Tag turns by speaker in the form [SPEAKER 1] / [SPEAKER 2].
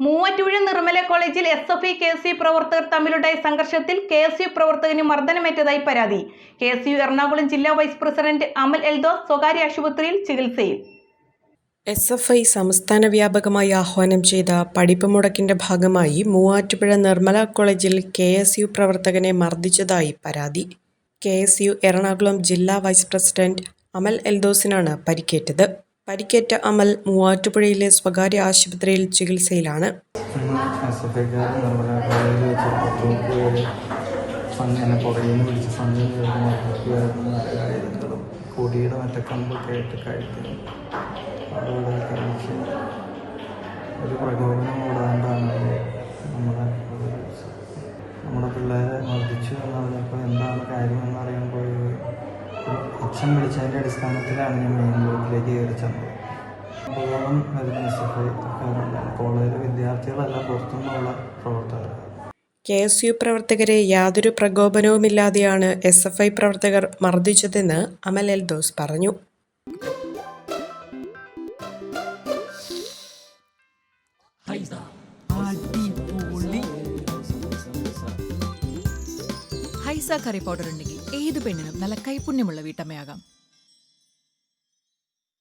[SPEAKER 1] മൂവാറ്റുപുഴ നിർമ്മല കോളേജിൽ S F I K S U പ്രവർത്തകർ തമ്മിലുണ്ടായ സംഘർഷത്തിൽ കെ എസ് യു പ്രവർത്തകന് മർദ്ദനമേറ്റതായി പരാതി. കെ എസ് യു എറണാകുളം ജില്ലാ വൈസ് പ്രസിഡന്റ് അമൽ എൽദോസ് സ്വകാര്യ ആശുപത്രിയിൽ ചികിത്സയിൽ.
[SPEAKER 2] എസ് എഫ് ഐ സംസ്ഥാന വ്യാപകമായി ആഹ്വാനം ചെയ്ത പഠിപ്പ് മുടക്കിന്റെ ഭാഗമായി മൂവാറ്റുപുഴ നിർമ്മല കോളേജിൽ കെ എസ് യു പ്രവർത്തകനെ മർദ്ദിച്ചതായി പരാതി. കെ എസ് യു എറണാകുളം ജില്ലാ വൈസ് പ്രസിഡന്റ് അമൽ എൽദോസിനാണ് പരിക്കേറ്റത്. പരിക്കേറ്റ അമൽ മൂവാറ്റുപുഴയിലെ സ്വകാര്യ ആശുപത്രിയിൽ ചികിത്സയിലാണ്.
[SPEAKER 3] ഒരു പ്രകോപനം കൂടാണ്ടാണ് നമ്മുടെ നമ്മുടെ പിള്ളേരെ മർദ്ദിച്ചു എന്ന് പറഞ്ഞപ്പോൾ എന്താണ് കാര്യമെന്ന് അച്ഛൻ വിളിച്ചതിന്റെ അടിസ്ഥാനത്തിലാണ് ഞാൻ മെയിൻ ബോർഡിലേക്ക് കയറി ചെന്നത്. അപ്പോഴും വരുന്ന സഹായിക്കാറുണ്ട് കോളേജിലെ വിദ്യാർത്ഥികളല്ല പുറത്തുനിന്നുള്ള പ്രവർത്തകർ.
[SPEAKER 2] കെ എസ് യു പ്രവർത്തകരെ യാതൊരു പ്രകോപനവുമില്ലാതെയാണ് എസ് എഫ് ഐ പ്രവർത്തകർ മർദ്ദിച്ചതെന്ന് അമൽ എൽദോസ് പറഞ്ഞു.
[SPEAKER 4] ഹൈസ കറി പൗഡർ ഉണ്ടെങ്കിൽ ഏത് പെണ്ണിനും നല്ല കൈപുണ്യമുള്ള വീട്ടമ്മയാകാം.